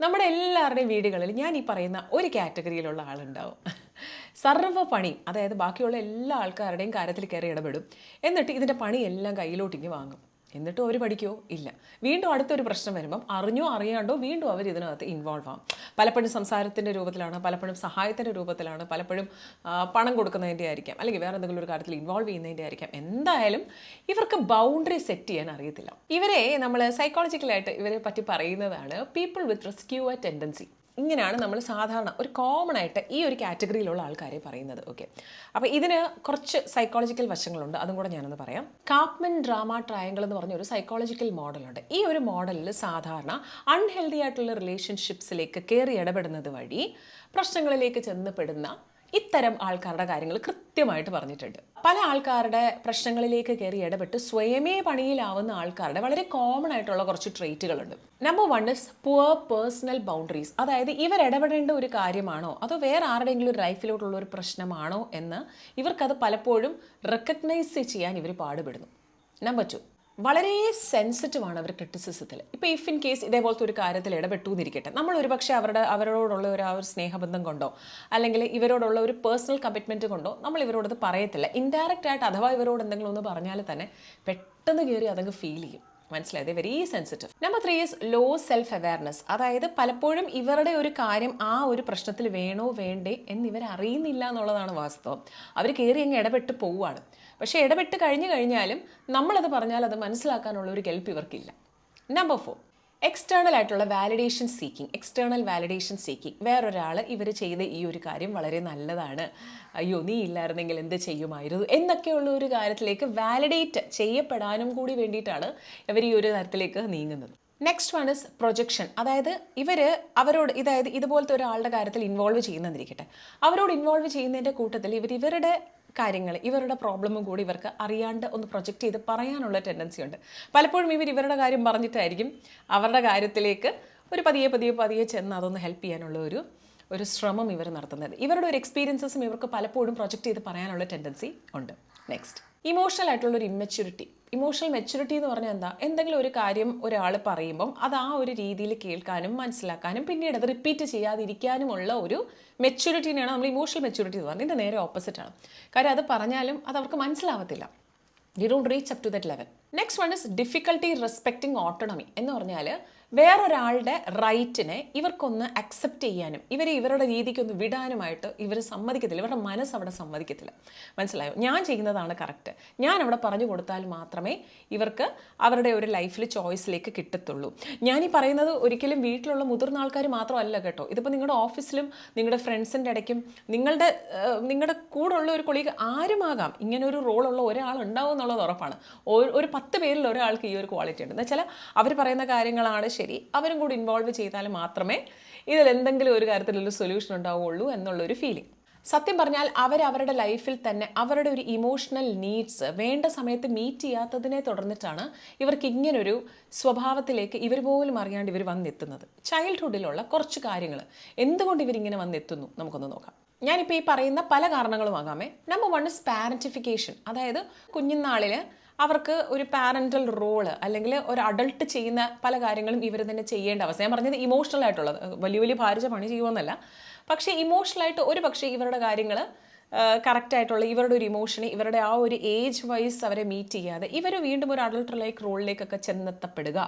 നമ്മുടെ എല്ലാവരുടെയും വീടുകളിൽ ഞാൻ ഈ പറയുന്ന ഒരു കാറ്റഗറിയിലുള്ള ആളുണ്ടാവും. സർവ പണി അതായത് ബാക്കിയുള്ള എല്ലാ ആൾക്കാരുടെയും കാര്യത്തിൽ കയറി ഇടപെടും. എന്നിട്ട് ഇതിന്റെ പണിയെല്ലാം കയ്യിലോട്ടിങ്ങി വാങ്ങും. എന്നിട്ടും അവർ പഠിക്കുമോ ഇല്ല. വീണ്ടും അടുത്തൊരു പ്രശ്നം വരുമ്പം അറിഞ്ഞോ അറിയാണ്ടോ വീണ്ടും അവർ ഇതിനകത്ത് ഇൻവോൾവ് ആവും. പലപ്പോഴും സംസാരത്തിന്റെ രൂപത്തിലാണ് പലപ്പോഴും സഹായത്തിന്റെ രൂപത്തിലാണ് പലപ്പോഴും പണം കൊടുക്കുന്നതിന്റെ ആയിരിക്കാം അല്ലെങ്കിൽ വേറെ എന്തെങ്കിലും ഒരു കാര്യത്തിൽ ഇൻവോൾവ് ചെയ്യുന്നതിന്റെ ആയിരിക്കാം. എന്തായാലും ഇവർക്ക് ബൗണ്ടറി സെറ്റ് ചെയ്യാൻ അറിയത്തില്ല. ഇവരെ നമ്മൾ സൈക്കോളജിക്കലായിട്ട് ഇവരെ പറ്റി പറയുന്നതാണ് പീപ്പിൾ വിത്ത് റെസ്ക്യൂവർ ടെൻഡൻസി ഇങ്ങനെയാണ് നമ്മൾ സാധാരണ ഒരു കോമൺ ആയിട്ട് ഈ ഒരു കാറ്റഗറിയിലുള്ള ആൾക്കാരെ പറയുന്നത്. ഓക്കെ അപ്പോൾ ഇതിന് കുറച്ച് സൈക്കോളജിക്കൽ വശങ്ങളുണ്ട്. അതും കൂടെ ഞാനൊന്ന് പറയാം. കാപ്മൻ ഡ്രാമ ട്രയാങ്കിൾ എന്ന് പറഞ്ഞ ഒരു സൈക്കോളജിക്കൽ മോഡലുണ്ട് ഈ ഒരു മോഡലിൽ സാധാരണ അൺഹെൽത്തി ആയിട്ടുള്ള റിലേഷൻഷിപ്സിലേക്ക് കയറി ഇടപെടുന്നത് വഴി പ്രശ്നങ്ങളിലേക്ക് ചെന്നപ്പെടുന്ന ഇത്തരം ആൾക്കാരുടെ കാര്യങ്ങൾ കൃത്യമായിട്ട് പറഞ്ഞിട്ടുണ്ട്. പല ആൾക്കാരുടെ പ്രശ്നങ്ങളിലേക്ക് കയറി ഇടപെട്ട് സ്വയമേ പണിയിലാവുന്ന ആൾക്കാരുടെ വളരെ കോമൺ ആയിട്ടുള്ള കുറച്ച് ട്രേറ്റുകളുണ്ട് number one is poor personal boundaries അതായത് ഇവർ ഇടപെടേണ്ട ഒരു കാര്യമാണോ? അതോ വേറെ ആരുടെയെങ്കിലും ഒരു ലൈഫിലോട്ടുള്ള ഒരു പ്രശ്നമാണോ എന്ന് ഇവർക്കത് പലപ്പോഴും റെക്കഗ്നൈസ് ചെയ്യാൻ ഇവർ പാടുപെടുന്നു. നമ്പർ ടു വളരെ സെൻസിറ്റീവ് ആണ് അവർ ക്രിറ്റിസിസത്തിൽ ഇപ്പോൾ ഇഫ് ഇൻ കേസ് ഇതേപോലത്തെ ഒരു കാര്യത്തിൽ ഇടപെട്ടു എന്നിരിക്കട്ടെ നമ്മൾ ഒരുപക്ഷെ അവരുടെ അവരോടുള്ള ഒരു ആ ഒരു സ്നേഹബന്ധം കൊണ്ടോ അല്ലെങ്കിൽ ഇവരോടുള്ള ഒരു പേഴ്സണൽ കമ്മിറ്റ്മെന്റ് കൊണ്ടോ നമ്മൾ ഇവരോടത് പറയത്തില്ല. ഇൻഡയറക്റ്റ് ആയിട്ട് അഥവാ ഇവരോട് എന്തെങ്കിലും ഒന്ന് പറഞ്ഞാൽ തന്നെ പെട്ടെന്ന് കയറി അതങ്ങ് ഫീൽ ചെയ്യും. മനസ്സിലായത് very sensitive number three is low self awareness അതായത് പലപ്പോഴും ഇവരുടെ ഒരു കാര്യം ആ ഒരു പ്രശ്നത്തിൽ വേണോ വേണ്ടേ എന്ന് ഇവർ അറിയുന്നില്ല എന്നുള്ളതാണ് വാസ്തവം. അവർ കയറി അങ്ങ് ഇടപെട്ട് പോവുകയാണ്. പക്ഷേ ഇടപെട്ട് കഴിഞ്ഞു കഴിഞ്ഞാലും നമ്മളത് പറഞ്ഞാൽ അത് മനസ്സിലാക്കാനുള്ള ഒരു കെൽപ്പ് ഇവർക്കില്ല. നമ്പർ ഫോർ എക്സ്റ്റേണൽ ആയിട്ടുള്ള validation seeking external validation seeking വേറൊരാൾ ഇവർ ചെയ്ത ഈ ഒരു കാര്യം വളരെ നല്ലതാണ്. അയ്യോ നീ ഇല്ലായിരുന്നെങ്കിൽ എന്ത് ചെയ്യുമായിരുന്നു? എന്നൊക്കെയുള്ള ഒരു കാര്യത്തിലേക്ക് വാലിഡേറ്റ് ചെയ്യപ്പെടാനും കൂടി വേണ്ടിയിട്ടാണ് ഇവർ ഈ ഒരു തരത്തിലേക്ക് നീങ്ങുന്നത്. നെക്സ്റ്റ് വൺ ഇസ് പ്രൊജക്ഷൻ അതായത് ഇവർ അവരോട് ഇതായത് ഇതുപോലത്തെ ഒരാളുടെ കാര്യത്തിൽ ഇൻവോൾവ് ചെയ്യുന്നതിരിക്കട്ടെ. അവരോട് ഇൻവോൾവ് ചെയ്യുന്നതിന്റെ കൂട്ടത്തിൽ ഇവർ ഇവരുടെ കാര്യങ്ങൾ ഇവരുടെ പ്രോബ്ലമും കൂടി ഇവർക്ക് അറിയാണ്ട് ഒന്ന് പ്രൊജക്റ്റ് ചെയ്ത് പറയാനുള്ള ടെൻഡൻസി ഉണ്ട്. പലപ്പോഴും ഇവർ ഇവരുടെ കാര്യം പറഞ്ഞിട്ടായിരിക്കും അവരുടെ കാര്യത്തിലേക്ക് ഒരു പതിയെ പതിയെ പതിയെ ചെന്ന് അതൊന്ന് ഹെൽപ്പ് ചെയ്യാനുള്ള ഒരു ഒരു ശ്രമം ഇവർ നടത്തുന്നത്. ഇവരുടെ ഒരു എക്സ്പീരിയൻസസും ഇവർക്ക് പലപ്പോഴും പ്രൊജക്റ്റ് ചെയ്ത് പറയാനുള്ള ടെൻഡൻസി ഉണ്ട്. നെക്സ്റ്റ് ഇമോഷണൽ ആയിട്ടുള്ള ഒരു ഇമ്മച്യൂരിറ്റി ഇമോഷണൽ മെച്യൂരിറ്റി എന്ന് പറഞ്ഞാൽ എന്താ? എന്തെങ്കിലും ഒരു കാര്യം ഒരാൾ പറയുമ്പം അത് ആ ഒരു രീതിയിൽ കേൾക്കാനും മനസ്സിലാക്കാനും പിന്നീട് അത് റിപ്പീറ്റ് ചെയ്യാതിരിക്കാനുമുള്ള ഒരു മെച്യൂരിറ്റീനെയാണ് നമ്മൾ ഇമോഷണൽ മെച്യൂരിറ്റി എന്ന് പറയുന്നത് ഇതിന്റെ നേരെ ഓപ്പോസിറ്റ് ആണ്. കാര്യം അത് പറഞ്ഞാലും അത് അവർക്ക് മനസ്സിലാവത്തില്ല. You don't reach up to that level next one is difficulty respecting autonomy എന്ന് പറഞ്ഞാൽ വേറൊരാളുടെ റൈറ്റിനെ ഇവർക്കൊന്ന് അക്സെപ്റ്റ് ചെയ്യാനും ഇവരെ ഇവരുടെ രീതിക്കൊന്ന് വിടാനുമായിട്ട് ഇവർ സമ്മതിക്കത്തില്ല. ഇവരുടെ മനസ്സ് അവിടെ സമ്മതിക്കത്തില്ല. മനസ്സിലായോ? ഞാൻ ചെയ്യുന്നതാണ് കറക്റ്റ് ഞാൻ അവിടെ പറഞ്ഞു കൊടുത്താൽ മാത്രമേ ഇവർക്ക് അവരുടെ ഒരു ലൈഫിൽ ചോയ്സിലേക്ക് കിട്ടത്തുള്ളൂ. ഞാൻ ഈ പറയുന്നത് ഒരിക്കലും വീട്ടിലുള്ള മുതിർന്ന ആൾക്കാർ മാത്രമല്ല കേട്ടോ. ഇതിപ്പോൾ നിങ്ങളുടെ ഓഫീസിലും നിങ്ങളുടെ ഫ്രണ്ട്സിന്റെ ഇടയ്ക്കും നിങ്ങളുടെ നിങ്ങളുടെ നിങ്ങളുടെ കൂടെയുള്ള ഒരു കൊളീഗ് ആരുമാകാം? ഇങ്ങനെ ഒരു റോളുള്ള ഒരാൾ ഉണ്ടാവും എന്നുള്ളത് ഉറപ്പാണ്. ഒരു പത്ത് പേരിൽ ഒരാൾക്ക് ഈ ഒരു ക്വാളിറ്റി ഉണ്ട്. എന്നുവെച്ചാൽ അവർ പറയുന്ന കാര്യങ്ങളാണ് ശരി. അവരും കൂടി ഇൻവോൾവ് ചെയ്താൽ മാത്രമേ ഇതിൽ എന്തെങ്കിലും ഒരു കാര്യത്തിലൊരു സൊല്യൂഷൻ ഉണ്ടാവുകയുള്ളൂ എന്നുള്ളൊരു ഫീലിംഗ് സത്യം പറഞ്ഞാൽ അവരവരുടെ ലൈഫിൽ തന്നെ അവരുടെ ഒരു ഇമോഷണൽ നീഡ്സ് വേണ്ട സമയത്ത് മീറ്റ് ചെയ്യാത്തതിനെ തുടർന്നിട്ടാണ് ഇവർക്ക് ഇങ്ങനൊരു സ്വഭാവത്തിലേക്ക് ഇവർ പോലും അറിയാണ്ട് ഇവർ വന്നെത്തുന്നത്. ചൈൽഡ്ഹുഡിലുള്ള കുറച്ച് കാര്യങ്ങൾ എന്തുകൊണ്ട് ഇവരിങ്ങനെ വന്നെത്തുന്നു? നമുക്കൊന്ന് നോക്കാം. ഞാനിപ്പോൾ ഈ പറയുന്ന പല കാരണങ്ങളും ആകാമേ നമ്പർ വൺ ഇസ് പാരന്റിഫിക്കേഷൻ അതായത് കുഞ്ഞുനാളിൽ അവർക്ക് ഒരു പാരന്റൽ റോൾ അല്ലെങ്കിൽ ഒരു അഡൾട്ട് ചെയ്യുന്ന പല കാര്യങ്ങളും ഇവർ തന്നെ ചെയ്യേണ്ട അവസ്ഥ. ഞാൻ പറഞ്ഞത് ഇമോഷണൽ ആയിട്ടുള്ളത്. വലിയ വലിയ ഭാരിച്ച പണി ചെയ്യുമെന്നല്ല പക്ഷേ ഇമോഷണലായിട്ട് ഒരു പക്ഷേ ഇവരുടെ കാര്യങ്ങൾ കറക്റ്റായിട്ടുള്ള ഇവരുടെ ഒരു ഇമോഷനെ ഇവരുടെ ആ ഒരു ഏജ് വൈസ് അവരെ മീറ്റ് ചെയ്യാതെ ഇവർ വീണ്ടും ഒരു അഡൾട്ട് ലൈക്ക് റോളിലേക്കൊക്കെ ചെന്നെത്തപ്പെടുക.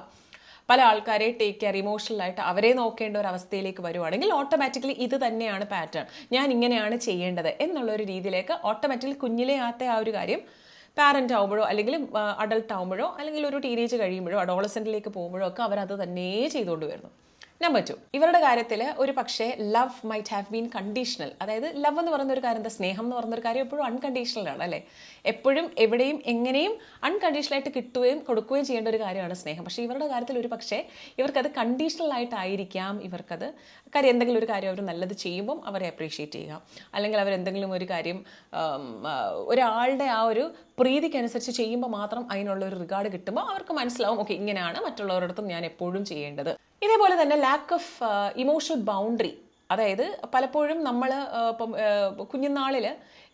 പല ആൾക്കാരെ ടേക്ക് കെയർ ഇമോഷണലായിട്ട് അവരെ നോക്കേണ്ട ഒരു അവസ്ഥയിലേക്ക് വരുവാണെങ്കിൽ ഓട്ടോമാറ്റിക്കലി ഇത് തന്നെയാണ് പാറ്റേൺ ഞാൻ ഇങ്ങനെയാണ് ചെയ്യേണ്ടത് എന്നുള്ളൊരു രീതിയിലേക്ക് ഓട്ടോമാറ്റിക്കലി കുഞ്ഞിലെ ആത്ത ആ ഒരു കാര്യം പാരന്റ് ആവുമ്പോഴോ അല്ലെങ്കിൽ അഡൾട്ട് ആവുമ്പോഴോ അല്ലെങ്കിൽ ഒരു ടീനേജ് കഴിയുമ്പോഴോ അഡോളസെന്റിലേക്ക് പോകുമ്പോഴോ ഒക്കെ അവരത് തന്നെ ചെയ്തുകൊണ്ട് വരുന്നു. നമ്പർ ടു ഇവരുടെ കാര്യത്തിൽ ഒരു പക്ഷേ love might have been conditional അതായത് ലവ് എന്ന് പറയുന്ന ഒരു കാര്യം എന്താ? സ്നേഹം എന്ന് പറയുന്ന ഒരു കാര്യം എപ്പോഴും അൺകണ്ടീഷണൽ ആണ് അല്ലേ? എപ്പോഴും എവിടെയും എങ്ങനെയും അൺകണ്ടീഷണലായിട്ട് കിട്ടുകയും കൊടുക്കുകയും ചെയ്യേണ്ട ഒരു കാര്യമാണ് സ്നേഹം. പക്ഷേ ഇവരുടെ കാര്യത്തിൽ ഒരു പക്ഷേ ഇവർക്കത് കണ്ടീഷണൽ ആയിട്ടായിരിക്കാം. ഇവർക്കത് കാര്യം എന്തെങ്കിലും ഒരു കാര്യം അവർ നല്ലത് ചെയ്യുമ്പം അവരെ അപ്രീഷിയേറ്റ് ചെയ്യുക. അല്ലെങ്കിൽ അവരെന്തെങ്കിലും ഒരു കാര്യം ഒരാളുടെ ആ ഒരു പ്രീതിക്കനുസരിച്ച് ചെയ്യുമ്പോൾ മാത്രം അതിനുള്ള ഒരു റിഗാർഡ് കിട്ടുമ്പോൾ അവർക്ക് മനസ്സിലാവും ഓക്കെ ഇങ്ങനെയാണ് മറ്റുള്ളവരുടെ ഞാൻ എപ്പോഴും ചെയ്യേണ്ടത്. ഇതേപോലെ തന്നെ ലാക്ക് ഓഫ് ഇമോഷണൽ ബൗണ്ടറി അതായത് പലപ്പോഴും നമ്മൾ ഇപ്പം കുഞ്ഞുനാളിൽ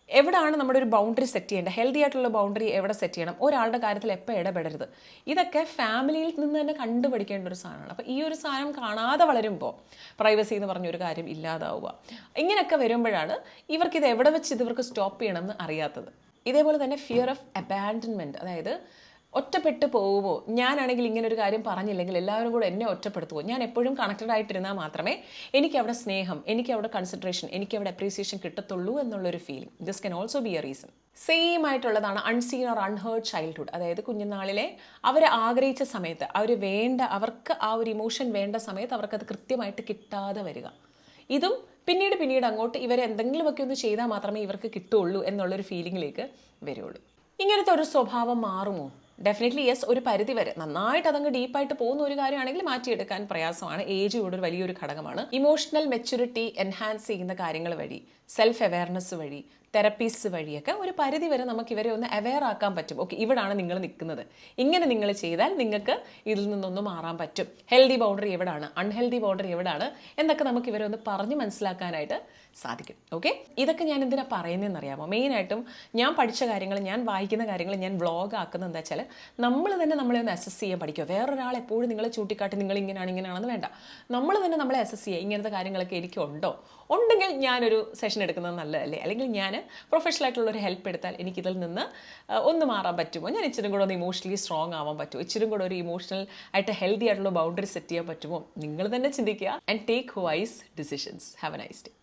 എവിടെയാണ് നമ്മുടെ ഒരു ബൗണ്ടറി സെറ്റ് ചെയ്യേണ്ടത്? ഹെൽത്തി ആയിട്ടുള്ള ബൗണ്ടറി എവിടെ സെറ്റ് ചെയ്യണം? ഒരാളുടെ കാര്യത്തിൽ എപ്പോൾ ഇടപെടരുത്? ഇതൊക്കെ ഫാമിലിയിൽ നിന്ന് തന്നെ കണ്ടുപഠിക്കേണ്ട ഒരു സാധനമാണ്. അപ്പോൾ ഈ ഒരു സാധനം കാണാതെ വളരുമ്പോൾ പ്രൈവസി എന്ന് പറഞ്ഞൊരു കാര്യം ഇല്ലാതാവുക. ഇങ്ങനെയൊക്കെ വരുമ്പോഴാണ് ഇവർക്ക് ഇത് എവിടെ വെച്ച് ഇത് ഇവർക്ക് സ്റ്റോപ്പ് ചെയ്യണം എന്ന് അറിയാത്തത്. ഇതേപോലെ തന്നെ ഫിയർ ഓഫ് അബാൻഡൻമെന്റ് അതായത് ഒറ്റപ്പെട്ട് പോകുമോ? ഞാനാണെങ്കിൽ ഇങ്ങനെ ഒരു കാര്യം പറഞ്ഞില്ലെങ്കിൽ എല്ലാവരും കൂടെ എന്നെ ഒറ്റപ്പെടുത്തുമോ ഞാൻ എപ്പോഴും കണക്റ്റഡ് ആയിട്ടിരുന്നാൽ മാത്രമേ എനിക്ക് അവിടെ സ്നേഹം എനിക്ക് അവിടെ കൺസിഡറേഷൻ എനിക്ക് അവിടെ അപ്രീസിയേഷൻ കിട്ടത്തുള്ളൂ എന്നുള്ളൊരു feeling this can also be a reason same ആയിട്ടുള്ളതാണ് അൺസീൻ ഓർ അൺഹേർഡ് ചൈൽഡ്ഹുഡ് അതായത് കുഞ്ഞുനാളിലെ അവർ ആഗ്രഹിച്ച സമയത്ത് അവർ വേണ്ട അവർക്ക് ആ ഒരു ഇമോഷൻ വേണ്ട സമയത്ത് അവർക്കത് കൃത്യമായിട്ട് കിട്ടാതെ വരിക. ഇതും പിന്നീട് പിന്നീട് അങ്ങോട്ട് ഇവരെ എന്തെങ്കിലുമൊക്കെ ഒന്ന് ചെയ്താൽ മാത്രമേ ഇവർക്ക് കിട്ടുള്ളൂ എന്നുള്ളൊരു ഫീലിങ്ങിലേക്ക് വരുള്ളൂ. ഇങ്ങനത്തെ ഒരു സ്വഭാവം മാറുമോ? ഡെഫിനറ്റ്ലി യെസ് ഒരു പരിധി വരെ. നന്നായിട്ട് അതങ്ങ് ഡീപ്പായിട്ട് പോകുന്ന ഒരു കാര്യമാണെങ്കിൽ മാറ്റിയെടുക്കാൻ പ്രയാസമാണ്. ഏജ് കൂടെ ഒരു വലിയൊരു ഘടകമാണ്. ഇമോഷണൽ മെച്യൂരിറ്റി എൻഹാൻസ് ചെയ്യുന്ന കാര്യങ്ങൾ വഴി സെൽഫ് അവയർനെസ് വഴി തെറപ്പീസ് വഴിയൊക്കെ ഒരു പരിധി വരെ നമുക്ക് ഇവരെ ഒന്ന് അവെയർ ആക്കാൻ പറ്റും. ഓക്കെ ഇവിടാണ് നിങ്ങൾ നിൽക്കുന്നത്. ഇങ്ങനെ നിങ്ങൾ ചെയ്താൽ നിങ്ങൾക്ക് ഇതിൽ നിന്നൊന്ന് മാറാൻ പറ്റും. ഹെൽത്തി ബൗണ്ടറി എവിടാണ്? അൺഹെൽത്തി ബൗണ്ടറി എവിടാണ്? എന്നൊക്കെ നമുക്ക് ഇവരെ ഒന്ന് പറഞ്ഞ് മനസ്സിലാക്കാനായിട്ട് സാധിക്കും. ഓക്കെ ഇതൊക്കെ ഞാൻ എന്തിനാണ് പറയുന്നതെന്ന് അറിയാമോ മെയിനായിട്ടും ഞാൻ പഠിച്ച കാര്യങ്ങൾ ഞാൻ വായിക്കുന്ന കാര്യങ്ങൾ ഞാൻ വ്ളോഗ് ആക്കുന്നത് എന്താ വെച്ചാൽ നമ്മൾ തന്നെ നമ്മളെ ഒന്ന് അസസ് ചെയ്യാൻ പഠിക്കുക. വേറൊരാൾ എപ്പോഴും നിങ്ങളെ ചൂണ്ടിക്കാട്ടി നിങ്ങൾ ഇങ്ങനെയാണ് ഇങ്ങനെയാണെന്ന് വേണ്ട. നമ്മൾ തന്നെ നമ്മളെ അസസ് ചെയ്യുക. ഇങ്ങനത്തെ കാര്യങ്ങളൊക്കെ എനിക്കുണ്ടോ? ഉണ്ടെങ്കിൽ ഞാനൊരു സെഷൻ എടുക്കുന്നത് നല്ലതല്ലേ? അല്ലെങ്കിൽ ഞാൻ പ്രൊഫഷണൽ ആയിട്ടുള്ള ഒരു ഹെൽപ്പ് എടുത്താൽ എനിക്കിതിൽ നിന്ന് ഒന്ന് മാറാൻ പറ്റുമോ? ഞാൻ ഇച്ചിരി കൂടെ ഒന്ന് ഇമോഷണലി സ്ട്രോങ് ആവാൻ പറ്റുമോ? ഇച്ചിരി കൂടെ ഒരു ഇമോഷണൽ ആയിട്ട് ഹെൽത്തി ആയിട്ടുള്ള ബൗണ്ടറി സെറ്റ് ചെയ്യാൻ പറ്റുമോ? നിങ്ങൾ തന്നെ ചിന്തിക്കുക and take wise decisions have a nice day